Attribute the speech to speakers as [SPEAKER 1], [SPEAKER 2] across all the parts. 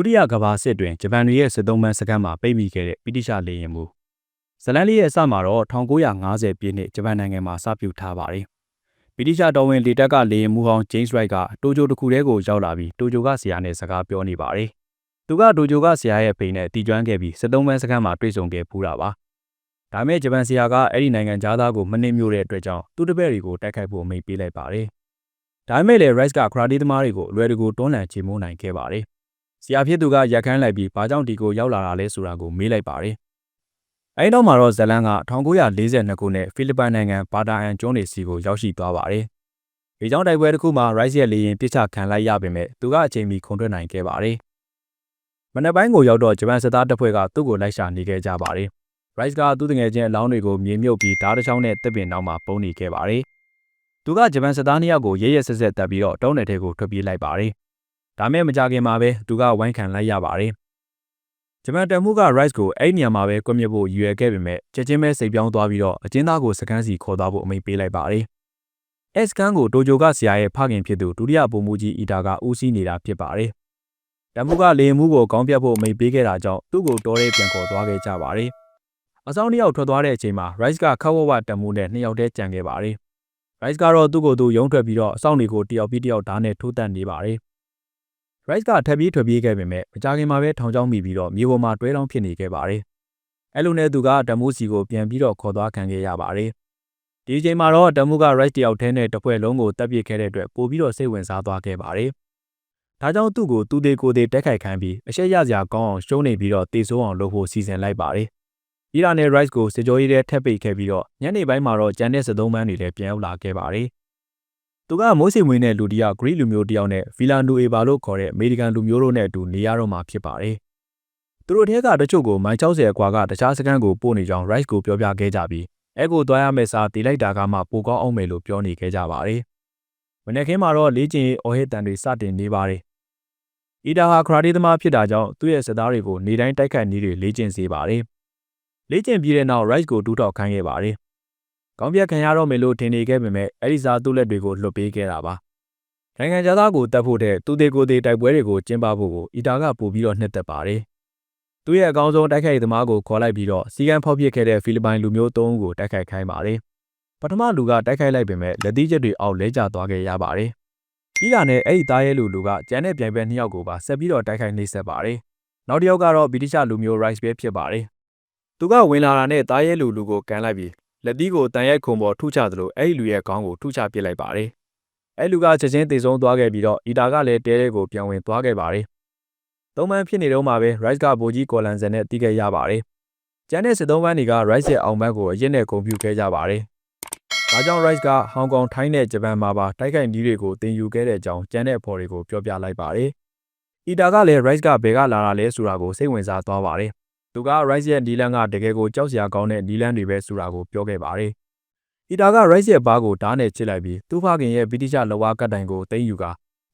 [SPEAKER 1] ဒုတိယကမ္ဘာစစ်တွင်ဂျပန်တွေရဲ့စစ်သုံးပန်းစခန်းမှာပိတ်မိခဲ့တဲ့ဗြိတိရှလေယာဉ်မူဇလန်လေးရဲ့အစမှာတော့1950ပြည့်နှစ်ဂျပန်နိုင်ငံမှာစပြုထားပါတယ်။ဗြိတိရှတော်ဝင်လေတပ်ကလေယာဉ်မူဟောင်းဂျိမ်းစ်ရိုက်ကတိုကျိုတစ်ခုတည်းကိုရောက်လာပြီးတိုကျိုကဆရာနဲ့စကားပြောနေပါတယ်။သူကတိုကျိုကဆရာရဲ့ဖိနဲ့တီကျွမ်းခဲ့ပြီးစစ်သုံးပန်းစခန်းမှာတွေ့ဆုံခဲ့ပူးတာပါ။ဒါမဲ့ဂျပန်ဆရာကအဲ့ဒီနိုင်ငံသားကိုမနှိမ့်မြို့တဲ့အတွက်ကြောင့်သူ့တပည့်တွေကိုတိုက်ခိုက်ဖို့အမိန့်ပေးလိုက်ပါတယ်။ဒါမဲ့လည်း Rice ကခရာတီသမားတွေကိုအလွယ်တကူတွန်းလှန်ချေမှုန်းနိုင်ခဲ့ပါတယ်။ ဆရာဖြစ်သူကရက်ခန်းလိုက်ပြီးဘာကြောင့်ဒီကိုရောက်လာတာလဲဆိုတာကိုမေးလိုက်ပါတယ်။အဲဒီနောက်မှာတော့ဇလန်က1942ခုနှစ်ဖိလစ်ပိုင်နိုင်ငံဘာတာအန်ကျွန်းနေစီကိုရောက်ရှိသွားပါတယ်။ဒီကြောင့်တိုက်ပွဲတစ်ခုမှာ Rice ရဲ့လေယာဉ်ပစ်ချခံလိုက်ရပေမဲ့သူကအချိန်မီခုန်ထွက်နိုင်ခဲ့ပါတယ်။မနက်ပိုင်းကိုရောက်တော့ဂျပန်စစ်သားတပ်ဖွဲ့ကသူ့ကိုလိုက်ရှာနေခဲ့ကြပါတယ်။ Rice ကသူ့တငယ်ချင်းအလောင်းတွေကိုမြေမြုပ်ပြီးဓာတ်တစ်ချောင်းနဲ့တပ်ပင်နောက်မှာပုံနေခဲ့ပါတယ်။သူကဂျပန်စစ်သားနှစ်ယောက်ကိုရဲရဲဆက်ဆက်တပ်ပြီးတော့တုံးနယ်ထဲကိုထွက်ပြေးလိုက်ပါတယ်။ ဒါမဲ့မကြခင်မှာပဲသူကဝိုင်းခံလိုက်ရပါတယ်။ဂျပန်တပ်မှုက Rice ကိုအဲ့ဒီနေရာမှာပဲကွပ်မြက်ဖို့ရည်ရွယ်ခဲ့ပေမဲ့ချက်ချင်းပဲစိတ်ပြောင်းသွားပြီးတော့အကျဉ်းသားကိုစကန်းစီခေါ်သွားဖို့အမိန့်ပေးလိုက်ပါတယ်။အဲစကန်ကိုတိုဂျိုကဆရာရဲ့ဖခင်ဖြစ်သူဒုတိယဗိုလ်မှူးကြီးအီတာကဦးစီးနေတာဖြစ်ပါတယ်။တပ်မှုကလေမှုကိုကောင်းပြတ်ဖို့အမိန့်ပေးခဲ့တာကြောင့်သူ့ကိုတော်ရဲပြန်ခေါ်သွားခဲ့ကြပါတယ်။အဆောင်တစ်ယောက်ထွက်သွားတဲ့အချိန်မှာ Rice ကခက်ဝဝတပ်မှုနဲ့နှစ်ယောက်တည်းကြံခဲ့ပါတယ်။ Rice ကတော့သူ့ကိုယ်သူရုံးထွက်ပြီးတော့အဆောင်တွေကိုတယောက်ပြီးတယောက်ဓာတ်နဲ့ထိုးတက်နေပါတယ် Rice ကထပ်ပြီးထွက်ပြေးခဲ့ပေမဲ့မကြခင်မှာပဲထောင်ချောင်းမိပြီးတော့မြေပေါ်မှာတွဲလောင်းဖြစ်နေခဲ့ပါတယ်။အဲ့လိုနဲ့သူကတမူးစီကိုပြန်ပြီးတော့ခေါ်သွားခံခဲ့ရပါတယ်။ဒီအချိန်မှာတော့တမူးက Rice တယောက်ထဲနဲ့တစ်ဖွဲ့လုံးကိုတပ်ပစ်ခဲ့တဲ့အတွက်ပို့ပြီးတော့စိတ်ဝင်စားသွားခဲ့ပါတယ်။ဒါကြောင့်သူ့ကိုသူသေးကိုသေးတက်ခိုက်ခံပြီးအရှက်ရစရာကောင်းအောင်ရှုံးနေပြီးတော့တေဆိုးအောင်လုပ်ဖို့စီစဉ်လိုက်ပါတယ်။အီရာနဲ့ Rice ကိုစစ်ကြောရေးထဲထပ်ပိတ်ခဲ့ပြီးတော့ညနေပိုင်းမှာတော့ကျန်တဲ့စသုံးပန်းတွေလည်းပြန်ရောက်လာခဲ့ပါတယ်။ သူကမိုးစိမ်မွေးတဲ့လူတယောက်ဂရိလူမျိုးတယောက်နဲ့ဗီလာနူအေဘာလို့ခေါ်တဲ့အမေရိကန်လူမျိုးတို့နဲ့အတူနေရတော့မှာဖြစ်ပါတယ်။သူတို့ထဲကတချို့ကိုမိုင်60အကွာကတခြားစခန်းကိုပို့နေကြောင်း Rice ကိုပြောပြခဲ့ကြပြီးအဲကိုသွားရမယ့်စာတီလိုက်တာကမှပိုကောင်းအောင်မယ်လို့ပြောနေခဲ့ကြပါတယ်။မနေ့ကမှာတော့လေးကျင်အော်ဟစ်တန်တွေစတင်နေပါတယ်။အီတာဟာခရာတီသမားဖြစ်တာကြောင့်သူ့ရဲ့စစ်သားတွေကိုနေတိုင်းတိုက်ခိုက်နည်းတွေလေ့ကျင့်စေပါတယ်။လေ့ကျင့်ပြီးတဲ့နောက် Rice ကိုတူးထောက်ခိုင်းခဲ့ပါတယ်။ ကောင်းပြတ်ခံရတော့မယ်လို့ထင်နေခဲ့ပေမဲ့အဲ့ဒီစားသူ့လက်တွေကိုလွတ်ပေးခဲ့တာပါနိုင်ငံသားကိုတတ်ဖို့တဲ့သူသေးကိုသေးတိုက်ပွဲတွေကိုကျင်းပဖို့ကိုအီတာကပို့ပြီးတော့နှစ်သက်ပါတယ်သူ့ရဲ့အကောင်းဆုံးတိုက်ခိုက်သမားကိုခေါ်လိုက်ပြီးတော့စီကံဖောက်ပစ်ခဲ့တဲ့ဖိလစ်ပိုင်လူမျိုး၃ဦးကိုတိုက်ခိုက်ခိုင်းပါတယ်ပထမလူကတိုက်ခိုက်လိုက်ပေမဲ့လက်သီးချက်တွေအောက်လဲကျသွားခဲ့ရပါတယ်။ဤတာနဲ့အဲ့ဒီသားရဲလူလူကကျန်တဲ့ပြိုင်ပွဲနှစ်ယောက်ကိုပါဆက်ပြီးတော့တိုက်ခိုက်နှိပ်စက်ပါတယ်။နောက်တစ်ယောက်ကတော့ဗြိတိရှလူမျိုး Rice ပဲဖြစ်ပါတယ်။သူကဝင်လာတာနဲ့သားရဲလူလူကိုကန်လိုက်ပြီး လက်သီးကိုတန်ရိုက်ခုံပေါ်ထုချသလိုအဲ့ဒီလူရဲ့ခေါင်းကိုထုချပစ်လိုက်ပါတယ်။အဲ့လူကချက်ချင်းသေဆုံးသွားခဲ့ပြီးတော့အီတာကလည်းတဲတဲကိုပြန်ဝင်သွားခဲ့ပါတယ်။သုံးပန်းဖြစ်နေတော့မှပဲ Rice ကဗိုလ်ကြီးကော်လန်ဆန်နဲ့တီးခဲ့ရပါတယ်။ကျန်တဲ့စစ်သုံးပန်းတွေက Rice ရဲ့အောင်ဘက်ကိုအရင်နဲ့ဂုံပြူခဲ့ကြပါတယ်။ဒါကြောင့် Rice ကဟောင်ကောင်ထိုင်းနဲ့ဂျပန်မှာပါတိုက်ခိုက်နည်းတွေကိုသင်ယူခဲ့တဲ့အကြောင်းကျန်တဲ့အဖော်တွေကိုပြောပြလိုက်ပါတယ်။အီတာကလည်း Rice ကဘယ်ကလာတာလဲဆိုတာကိုစိတ်ဝင်စားသွားပါတယ် သူက Rice ရဲ့နီလန်ကတကယ်ကိုကြောက်စရာကောင်းတဲ့နီလန်တွေပဲဆိုတာကိုပြောခဲ့ပါတယ်။အီတာက Rice ရဲ့ဘားကိုဓာတ်နဲ့ချစ်လိုက်ပြီးသူ့ဖခင်ရဲ့ဗြိတိရှလဝါကတ်တိုင်ကိုသိမ်းယူက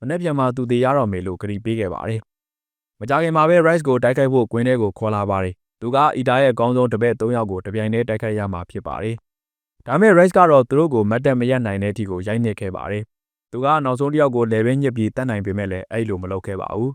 [SPEAKER 1] မနေ့ပြန်မှသူသေးရတော့မယ်လို့ကတိပေးခဲ့ပါတယ်။မကြခင်မှာပဲ Rice ကိုတိုက်ခိုက်ဖို့ကွင်းထဲကိုခေါ်လာပါတယ်။သူကအီတာရဲ့အကောင်းဆုံးတပည့်၃ယောက်ကိုတပြိုင်တည်းတိုက်ခိုက်ရမှာဖြစ်ပါတယ်။ဒါမဲ့ Rice ကတော့သူတို့ကိုမတ်တက်မရက်နိုင်တဲ့အထိကိုရိုက်နှက်ခဲ့ပါတယ်။သူကနောက်ဆုံးတစ်ယောက်ကိုလေဘင်းညစ်ပြီးတတ်နိုင်ပေမဲ့လည်းအဲ့လိုမလုပ်ခဲ့ပါဘူး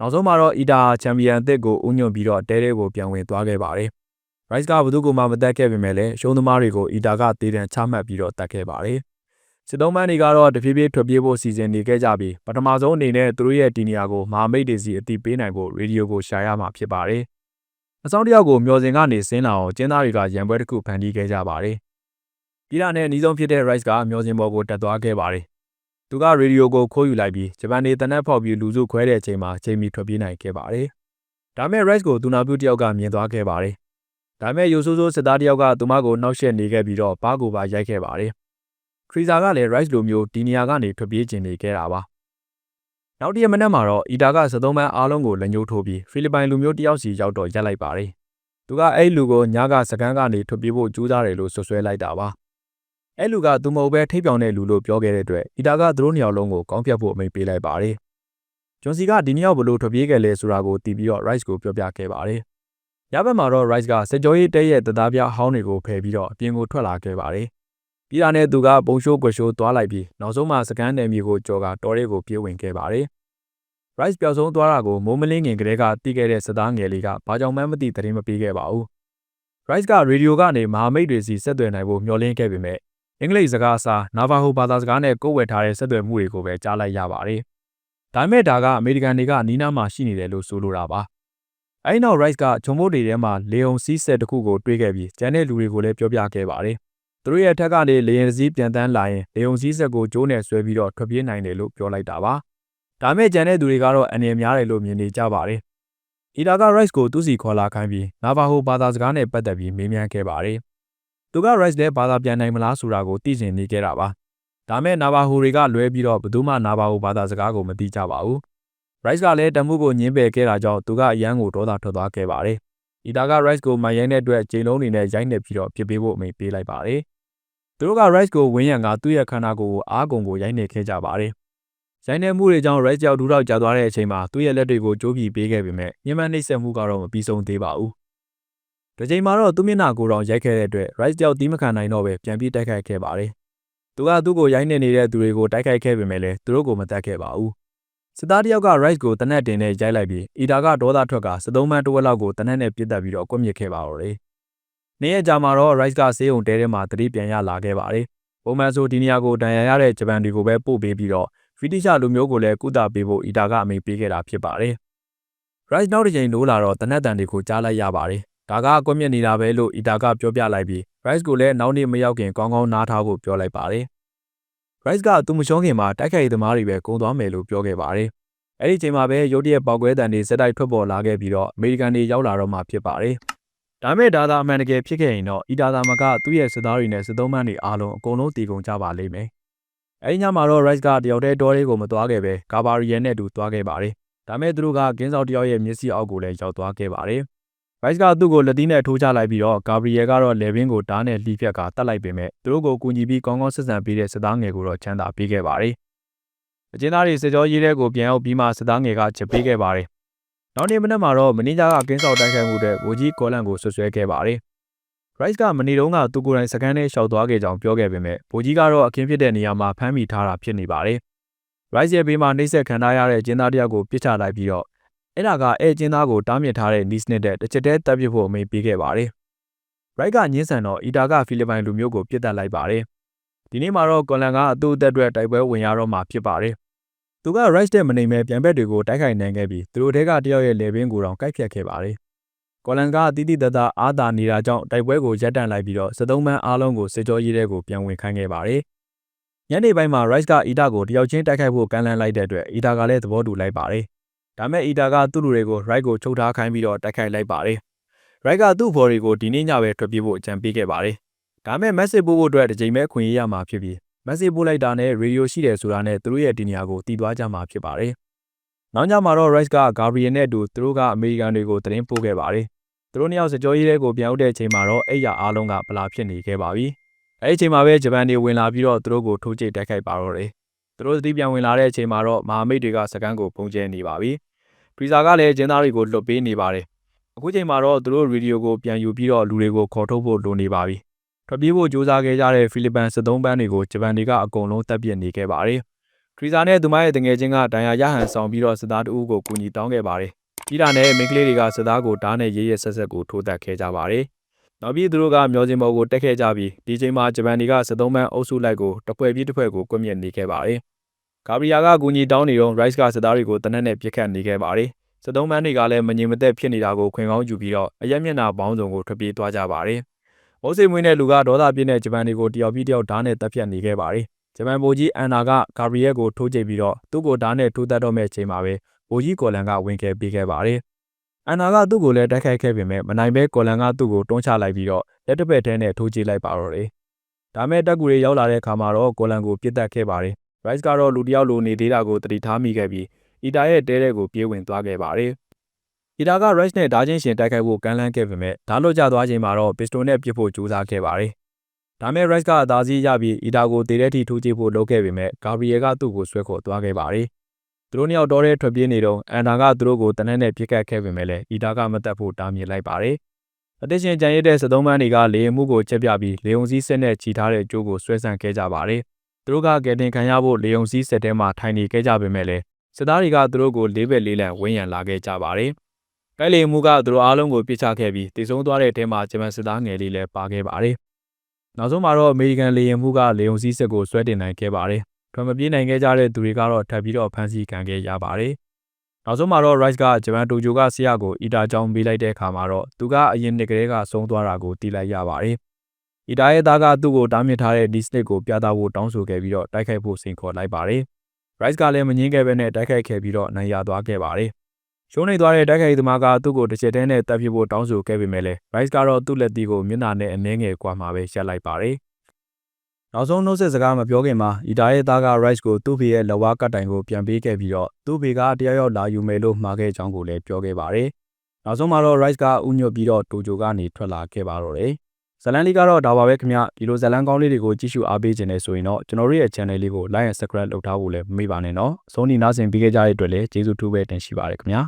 [SPEAKER 1] နောက်ဆုံးမှာတော့အီတာချန်ပီယံအသစ်ကိုဦးညွန့်ပြီးတော့တဲတဲကိုပြန်ဝင်သွားခဲ့ပါတယ်။ Rice ကဘသူ့ကိုမှမတက်ခဲ့ပေမဲ့လည်းရှုံးသမားတွေကိုအီတာကတေးတံချမှတ်ပြီးတော့တက်ခဲ့ပါတယ်။စစ်သုံးပန်းတွေကတော့တဖြည်းဖြည်းထွက်ပြေးဖို့စီစဉ်နေခဲ့ကြပြီးပထမဆုံးအနေနဲ့သူတို့ရဲ့တီနီယာကိုမဟာမိတ်တွေစီအတိပေးနိုင်ဖို့ရေဒီယိုကိုရှာရမှာဖြစ်ပါတယ်။အဆောင်တယောက်ကိုမျော်စင်ကနေဆင်းလာအောင်ကျင်းသားတွေကရံပွဲတစ်ခုဖန်တီးခဲ့ကြပါတယ်။ပြည်တာနဲ့အနီးဆုံးဖြစ်တဲ့ Rice ကမျော်စင်ပေါ်ကိုတက်သွားခဲ့ပါတယ် သူကရေဒီယိုကိုခိုးယူလိုက်ပြီးဂျပန်နေတနက်ဖောက်ပြီးလူစုခွဲတဲ့အချိန်မှာချိန်မီထွက်ပြေးနိုင်ခဲ့ပါတယ်။ဒါမဲ့ Rice ကိုသူနာပြုတယောက်ကမြင်သွားခဲ့ပါတယ်။ဒါမဲ့ယူဆိုးဆိုးစစ်သားတယောက်ကသူမကိုနှောက်ယှက်နေခဲ့ပြီးတော့ဘားကိုပါရိုက်ခဲ့ပါတယ်။ခရီဇာကလည်း Rice လိုမျိုးဒီနေရာကနေထွက်ပြေးကျင်နေခဲ့တာပါ။နောက်တရက်မနက်မှာတော့အီတာကစသုံးပန်းအားလုံးကိုလက်ညှိုးထိုးပြီးဖိလစ်ပိုင်လူမျိုးတယောက်စီရောက်တော့ရက်လိုက်ပါတယ်။သူကအဲ့လူကိုညကစကန်းကနေထွက်ပြေးဖို့ကြိုးစားတယ်လို့ဆွဆွဲလိုက်တာပါ။ အဲ့လူကသူမဟုတ်ပဲထိပ်ပြောင်တဲ့လူလို့ပြောခဲ့တဲ့အတွက်အီတာကသူတို့နှစ်ယောက်လုံးကိုကောင်းပြတ်ဖို့အမိန့်ပေးလိုက်ပါတယ်။ဂျွန်စီကဒီနှစ်ယောက်ဘလို့ထွက်ပြေးခဲ့လဲဆိုတာကိုတီးပြီးတော့ Rice ကိုပြောပြခဲ့ပါတယ်။ရဘက်မှာတော့ Rice ကစစ်ကြောရေးတဲရဲ့တသားပြဟောင်းတွေကိုဖယ်ပြီးတော့အပြင်ကိုထွက်လာခဲ့ပါတယ်။ပြီးတာနဲ့သူကပုံရှိုးကွရှိုးသွားလိုက်ပြီးနောက်ဆုံးမှစကန်နယ်မြေကိုကြော်ကတော်ရဲကိုပြေးဝင်ခဲ့ပါတယ်။ Rice ပျောက်ဆုံးသွားတာကိုမိုးမလင်းခင်ကတည်းကသိခဲ့တဲ့စစ်သားငယ်လေးကဘာကြောင့်မှမသိသတင်းမပေးခဲ့ပါဘူး။ Rice ကရေဒီယိုကနေမဟာမိတ်တွေစီဆက်သွယ်နိုင်ဖို့မျှော်လင့်ခဲ့ပေမဲ့ အင်္ဂလိပ်စကားအစားနာဗာဟိုဘာသာစကားနဲ့ကိုယ်ဝယ်ထားတဲ့ဆက်သွယ်မှုတွေကိုပဲကြားလိုက်ရပါတယ်။ဒါပေမဲ့ဒါကအမေရိကန်တွေကနီးနားမှာရှိနေတယ်လို့ဆိုလိုတာပါ။အဲဒီနောက် Rice ကဂျွန်မိုတွေထဲမှာလေုံစီးဆက်တစ်ခုကိုတွေးခဲ့ပြီးကျန်တဲ့လူတွေကိုလည်းပြောပြခဲ့ပါတယ်။သူတို့ရဲ့အထက်ကနေလေရင်စည်းပြန်တန်းလာရင်လေုံစီးဆက်ကိုကျိုးနဲ့ဆွဲပြီးတော့ထွက်ပြေးနိုင်တယ်လို့ပြောလိုက်တာပါ။ဒါမဲ့ကျန်တဲ့သူတွေကတော့အနေများတယ်လို့မြင်နေကြပါတယ်။အီတာက Rice ကိုသူ့စီခေါ်လာခိုင်းပြီးနာဗာဟိုဘာသာစကားနဲ့ပတ်သက်ပြီးမေးမြန်းခဲ့ပါတယ်။ သူက Rice နဲ့ဘာသာပြန်နိုင်မလားဆိုတာကိုသိချင်နေခဲ့တာပါ။ဒါမဲ့နာဗာဟိုတွေကလွဲပြီးတော့ဘယ်သူမှနာဗာဟိုဘာသာစကားကိုမသိကြပါဘူး။ Rice ကလည်းတမှုကိုညင်းပယ်ခဲ့တာကြောင့်သူကအရန်ကိုဒေါသထွက်သွားခဲ့ပါတယ်။အီတာက Rice ကိုမိုင်ရိုင်းတဲ့အတွက်ဂျိန်လုံးတွေနဲ့ရိုက်နှက်ပြီးတော့ပြစ်ပေးဖို့အမိန့်ပေးလိုက်ပါတယ်။သူတို့က Rice ကိုဝင်းရံကသူ့ရဲ့ခန္ဓာကိုယ်ကိုအားကုန်ကိုရိုက်နှက်ခဲ့ကြပါတယ်။ရိုက်နှက်မှုတွေကြောင့် Rice ကြောက်ဒူးတော့ကြာသွားတဲ့အချိန်မှာသူ့ရဲ့လက်တွေကိုကြိုးပြီးပေးခဲ့ပေမဲ့ညှဉ်းပန်းနှိပ်စက်မှုကတော့မပြီးဆုံးသေးပါဘူး။ ဒီချိန်မှာတော့သူ့မျက်နှာကိုယ်တော်ရိုက်ခဲ့တဲ့အတွက် Rice ကြောက်တီးမခံနိုင်တော့ပဲပြန်ပြီးတိုက်ခိုက်ခဲ့ပါတယ်။သူကသူ့ကိုရိုက်နှက်နေတဲ့သူတွေကိုတိုက်ခိုက်ခဲ့ပေမဲ့လည်းသူတို့ကိုမတတ်ခဲ့ပါဘူး။စစ်သားတယောက်က Rice ကိုတနက်တင်နဲ့ရိုက်လိုက်ပြီးအီတာကဒေါသထွက်ကစသုံးမန်းတစ်ဝက်လောက်ကိုတနက်နဲ့ပြစ်တက်ပြီးတော့ကွပ်မြစ်ခဲ့ပါတော့တယ်။နေ့ရက်ကြာမှာတော့ Rice ကဆေးရုံတဲထဲမှာတတိပြန်ရလာခဲ့ပါတယ်။ပုံမှန်ဆိုဒီနေရာကိုတန်ရာရတဲ့ဂျပန်တွေကိုပဲပို့ပေးပြီးတော့ဖီတိရှလူမျိုးကိုလည်းကုသပေးဖို့အီတာကအမိန့်ပေးခဲ့တာဖြစ်ပါတယ်။ Rice နောက်တစ်ချိန်လိုးလာတော့တနက်တန်တွေကိုကြားလိုက်ရပါတယ်။ ဒါကကွက်မြက်နေတာပဲလို့အီတာကပြောပြလိုက်ပြီး Rice ကိုလည်းနောက်နေ့မရောက်ခင်ကောင်းကောင်းနားထားဖို့ပြောလိုက်ပါတယ်။ Rice ကသူမရှုံးခင်မှာတိုက်ခိုက်သမားတွေပဲဂုံသွားမယ်လို့ပြောခဲ့ပါတယ်။အဲ့ဒီချိန်မှာပဲရုတ်တရက်ပေါက်ကွဲတံတွေစက်တိုက်ထွက်ပေါ်လာခဲ့ပြီးတော့အမေရိကန်တွေရောက်လာတော့မှဖြစ်ပါတယ်။ဒါမဲ့ဒါသာအမှန်တကယ်ဖြစ်ခဲ့ရင်တော့အီတာသာမကသူ့ရဲ့စစ်သားတွေနဲ့စစ်သုံးမန်းတွေအားလုံးအကုန်လုံးတည်ကုန်ကြပါလိမ့်မယ်။အဲဒီညမှာတော့ Rice ကတယောက်တည်းတောလေးကိုမသွားခဲ့ပဲကာဘာရီယန်နဲ့အတူသွားခဲ့ပါတယ်။ဒါမဲ့သူတို့ကကင်းစောက်တယောက်ရဲ့မျက်စိအောက်ကိုလည်းရောက်သွားခဲ့ပါတယ်။ Rice ကသူ့ကိုလက်သီးနဲ့ထိုးချလိုက်ပြီးတော့ကာဘရီယယ်ကတော့လေဘင်းကိုဓာတ်နဲ့လှီးဖြတ်ကတတ်လိုက်ပေမဲ့သူတို့ကိုကူညီပြီးကောင်းကောင်းဆက်ဆံပေးတဲ့စစ်သားငယ်ကိုတော့ချမ်းသာပေးခဲ့ပါတယ်။အကျဉ်းသားတွေစစ်ကြောရေးတဲ့ကိုပြန်ရောက်ပြီးမှစစ်သားငယ်ကချက်ပေးခဲ့ပါတယ်။နောက်နေ့မနက်မှာတော့မင်းသားကကင်းစောက်တိုက်ခိုက်မှုတဲ့ဗိုလ်ကြီးကောလန်ကိုဆွဆွဲခဲ့ပါတယ်။ Rice ကမနေ့တုန်းကသူကိုယ်တိုင်စကန်နဲ့ရှောက်သွားခဲ့ကြောင်းပြောခဲ့ပေမဲ့ဗိုလ်ကြီးကတော့အခင်းဖြစ်တဲ့နေရာမှာဖမ်းမိထားတာဖြစ်နေပါတယ်။ Rice ရဲ့ဘေးမှာနှိမ့်ဆက်ခံထားရတဲ့ကျင်းသားတယောက်ကိုပြစ်ချလိုက်ပြီးတော့ အဲ့ဒါကအဲကျင်းသားကိုတားမြစ်ထားတဲ့နီးစနစ်တဲ့တစ်ချက်တည်းတပ်ပစ်ဖို့အမိန့်ပေးခဲ့ပါတယ်။ Rice ကညှင်းဆန်တော့အီတာကဖိလစ်ပိုင်လူမျိုးကိုပြစ်တက်လိုက်ပါတယ်။ဒီနေ့မှာတော့ကော်လန်ကအသူ့အသက်အတွက်တိုက်ပွဲဝင်ရတော့မှာဖြစ်ပါတယ်။သူက Rice တဲ့မနေမဲ့ပြန်ဘက်တွေကိုတိုက်ခိုက်နိုင်ခဲ့ပြီးသူတို့တဲကတယောက်ရဲ့လေဘင်းကိုတောင်ကိုက်ဖြတ်ခဲ့ပါတယ်။ကော်လန်ကတီးတီးတသားအားသာနေတာကြောင့်တိုက်ပွဲကိုရပ်တန့်လိုက်ပြီးတော့စသုံးမန်းအားလုံးကိုစစ်ကြောရေးတဲ့ကိုပြန်ဝင်ခိုင်းခဲ့ပါတယ်။ညနေပိုင်းမှာ Rice ကအီတာကိုတယောက်ချင်းတိုက်ခိုက်ဖို့ကမ်းလှမ်းလိုက်တဲ့အတွက်အီတာကလည်းသဘောတူလိုက်ပါတယ်။ ဒါမဲ့အီတာကသူ့လူတွေကို Rice ကိုချုပ်ထားခိုင်းပြီးတော့တိုက်ခိုက်လိုက်ပါတယ်။ Rice ကသူ့ဘော်တွေကိုဒီနေ့ညပဲထွက်ပြေးဖို့အကြံပေးခဲ့ပါတယ်။ဒါမဲ့ message ပို့ဖို့အတွက်တစ်ချိန်ပဲခွင့်ရရမှာဖြစ်ပြီး message ပို့လိုက်တာနဲ့ radio ရှိတယ်ဆိုတာနဲ့သူတို့ရဲ့ဒီနေရာကိုတည်သွားကြမှာဖြစ်ပါတယ်။နောက်ညမှာတော့ Rice က Gabriel နဲ့အတူသူတို့ကအမေရိကန်တွေကိုသတင်းပို့ခဲ့ပါတယ်။သူတို့နှစ်ယောက်စကြောရေးတဲ့ကိုပြန်ဦးတဲ့အချိန်မှာတော့အဲ့ရအားလုံးကပလာဖြစ်နေခဲ့ပါပြီ။အဲ့ဒီအချိန်မှာပဲဂျပန်တွေဝင်လာပြီးတော့သူတို့ကိုထိုးကျိတ်တိုက်ခိုက်ပါတော့တယ်။ သူတို့သတိပြန်ဝင်လာတဲ့အချိန်မှာတော့မဟာမိတ်တွေကစကန်ကိုပုံကျဲနေပါပြီ။ပရီဇာကလည်းကျင်းသားတွေကိုလွတ်ပေးနေပါတယ်။အခုချိန်မှာတော့သူတို့ရေဒီယိုကိုပြန်ယူပြီးတော့လူတွေကိုခေါ်ထုတ်ဖို့လိုနေပါပြီ။ထွက်ပြေးဖို့ကြိုးစားခဲ့ကြတဲ့ဖိလစ်ပိုင်စစ်သုံးပန်းတွေကိုဂျပန်တွေကအကုန်လုံးတပ်ပစ်နေခဲ့ပါတယ်။ထရီဇာနဲ့သူမရဲ့တငယ်ချင်းကဒဏ်ရာရဟန်ဆောင်ပြီးတော့စစ်သားတအုပ်ကိုကူညီတောင်းခဲ့ပါတယ်။ပြီးတာနဲ့မိန်းကလေးတွေကစစ်သားကိုဓာတ်နဲ့ရေးရဆက်ဆက်ကိုထိုးတက်ခဲ့ကြပါတယ်။ နောက်ပြီးသူတို့ကမျောစင်ဘော်ကိုတက်ခဲ့ကြပြီးဒီချိန်မှာဂျပန်တွေကစစ်သုံးပန်းအုပ်စုလိုက်ကိုတစ်ဖွဲ့ပြီးတစ်ဖွဲ့ကိုကွပ်မျက်နေခဲ့ပါတယ်။ဂါဘရီယာကကူညီတောင်းနေတော့ Rice ကစစ်သားတွေကိုတနက်နဲ့ပြစ်ခတ်နေခဲ့ပါတယ်။စစ်သုံးပန်းတွေကလည်းမငြိမ်မသက်ဖြစ်နေတာကိုခွင်ကောင်းယူပြီးတော့အရက်မျက်နှာပေါင်းစုံကိုထွက်ပြေးသွားကြပါတယ်။မိုးစိမ်မွေးတဲ့လူကဒေါသပြင်းတဲ့ဂျပန်တွေကိုတယောက်ပြီးတယောက်ဓာတ်နဲ့တပ်ဖြတ်နေခဲ့ပါတယ်။ဂျပန်ဗိုလ်ကြီးအန်နာကဂါဘရီယက်ကိုထိုးကျိတ်ပြီးတော့သူ့ကိုဓာတ်နဲ့ထိုးတတ်တော့မဲ့ချိန်မှာပဲဗိုလ်ကြီးကော်လန်ကဝင်ခဲ့ပေးခဲ့ပါတယ်။ အန်နာကသူ့ကိုလည်းတိုက်ခိုက်ခဲ့ပေမဲ့မနိုင်ပဲကော်လန်ကသူ့ကိုတွန်းချလိုက်ပြီးတော့လက်တစ်ဖက်ထဲနဲ့ထိုးကျိတ်လိုက်ပါတော့တယ်။ဒါမဲ့တက်ကူတွေရောက်လာတဲ့အခါမှာတော့ကော်လန်ကိုပြစ်တက်ခဲ့ပါတယ်။ Rice ကတော့လူတယောက်လိုနေသေးတာကိုတတိထားမိခဲ့ပြီးအီတာရဲ့တဲတဲ့ကိုပြေးဝင်သွားခဲ့ပါတယ်။အီတာက Rice နဲ့ဓာချင်းရှင်တိုက်ခိုက်ဖို့ကမ်းလှမ်းခဲ့ပေမဲ့ဓာလွတ်ကျသွားချိန်မှာတော့ပစ္စတိုနဲ့ပစ်ဖို့ကြိုးစားခဲ့ပါတယ်။ဒါမဲ့ Rice ကအသာစီးရပြီးအီတာကိုတေတဲ့ထိထိုးကြည့်ဖို့လုပ်ခဲ့ပေမဲ့ဂါဘရီယယ်ကသူ့ကိုဆွဲခေါ်သွားခဲ့ပါတယ်။ သူတို့နှစ်ယောက်တော့တဲ့ထွက်ပြေးနေတော့အန်တာကသူတို့ကိုတနက်နဲ့ပြစ်ခတ်ခဲ့ပေမဲ့လည်းအီတာကမတက်ဖို့တားမြစ်လိုက်ပါတယ်။အသက်ရှင်ကြံရတဲ့စသုံးပန်းတွေကလေရင်မှုကိုချက်ပြပြီးလေုံစည်းဆက်နဲ့ချီထားတဲ့ကြိုးကိုဆွဲဆန့်ခဲ့ကြပါတယ်။သူတို့ကကယ်တင်ခံရဖို့လေုံစည်းဆက်ထဲမှာထိုင်နေခဲ့ကြပေမဲ့လည်းစစ်သားတွေကသူတို့ကိုလေးဘက်လေးလံဝန်းရံလာခဲ့ကြပါတယ်။တိုက်လေယာဉ်မှုကသူတို့အားလုံးကိုပစ်ချခဲ့ပြီးတည်ဆုံသွားတဲ့အထဲမှာဂျပန်စစ်သားငယ်လေးလည်းပါခဲ့ပါတယ်။နောက်ဆုံးမှာတော့အမေရိကန်လေယာဉ်မှုကလေယုံစည်းစစ်ကိုဆွဲတင်နိုင်ခဲ့ပါတယ်။ ထွက်မပြေးနိုင်ခဲ့ကြတဲ့သူတွေကတော့ထပ်ပြီးတော့ဖမ်းဆီးခံခဲ့ရပါတယ်။နောက်ဆုံးမှာတော့ Rice ကဂျပန်တိုကျိုကဆရာကိုအီတာကြောင်းပေးလိုက်တဲ့အခါမှာတော့သူကအရင်နှစ်ကလေးကဆုံးသွားတာကိုသိလိုက်ရပါတယ်။အီတာရဲ့သားကသူ့ကိုတားမြစ်ထားတဲ့ဒီစနစ်ကိုပြသဖို့တောင်းဆိုခဲ့ပြီးတော့တိုက်ခိုက်ဖို့စိန်ခေါ်လိုက်ပါတယ်။ Rice ကလည်းမငင်းခဲ့ဘဲနဲ့တိုက်ခိုက်ခဲ့ပြီးတော့နိုင်ရသွားခဲ့ပါတယ်။ရှုံးနေသွားတဲ့တိုက်ခိုက်သမားကသူ့ကိုတစ်ချက်တည်းနဲ့တပ်ပြဖို့တောင်းဆိုခဲ့ပေမဲ့လည်း Rice ကတော့သူ့လက်သီးကိုမျက်နှာနဲ့အနှဲငယ်ကွာမှာပဲရပ်လိုက်ပါတယ်။ နောက်ဆုံးနှုတ်ဆက်စကားမပြောခင်မှာအီတာရဲ့သားက Rice ကိုသူ့ဖေရဲ့လက်ဝါးကတ်တိုင်ကိုပြန်ပေးခဲ့ပြီးတော့သူ့ဖေကတရားရောက်လာယူမယ်လို့မှာခဲ့ကြောင်းကိုလည်းပြောခဲ့ပါတယ်။နောက်ဆုံးမှာတော့ Rice ကဥညွတ်ပြီးတော့တိုဂျိုကနေထွက်လာခဲ့ပါတော့တယ်။ဇလန်လေးကတော့ဒါပါပဲခင်ဗျဒီလိုဇလန်ကောင်းလေးတွေကိုကြည့်ရှုအားပေးခြင်းနဲ့ဆိုရင်တော့ကျွန်တော်တို့ရဲ့ channel လေးကို like and subscribe လုပ်ထားဖို့လည်းမမေ့ပါနဲ့နော်အဆုံးထိနားဆင်ပေးခဲ့ကြတဲ့အတွက်လည်းကျေးဇူးတူပဲတင်ရှိပါတယ်ခင်ဗျာ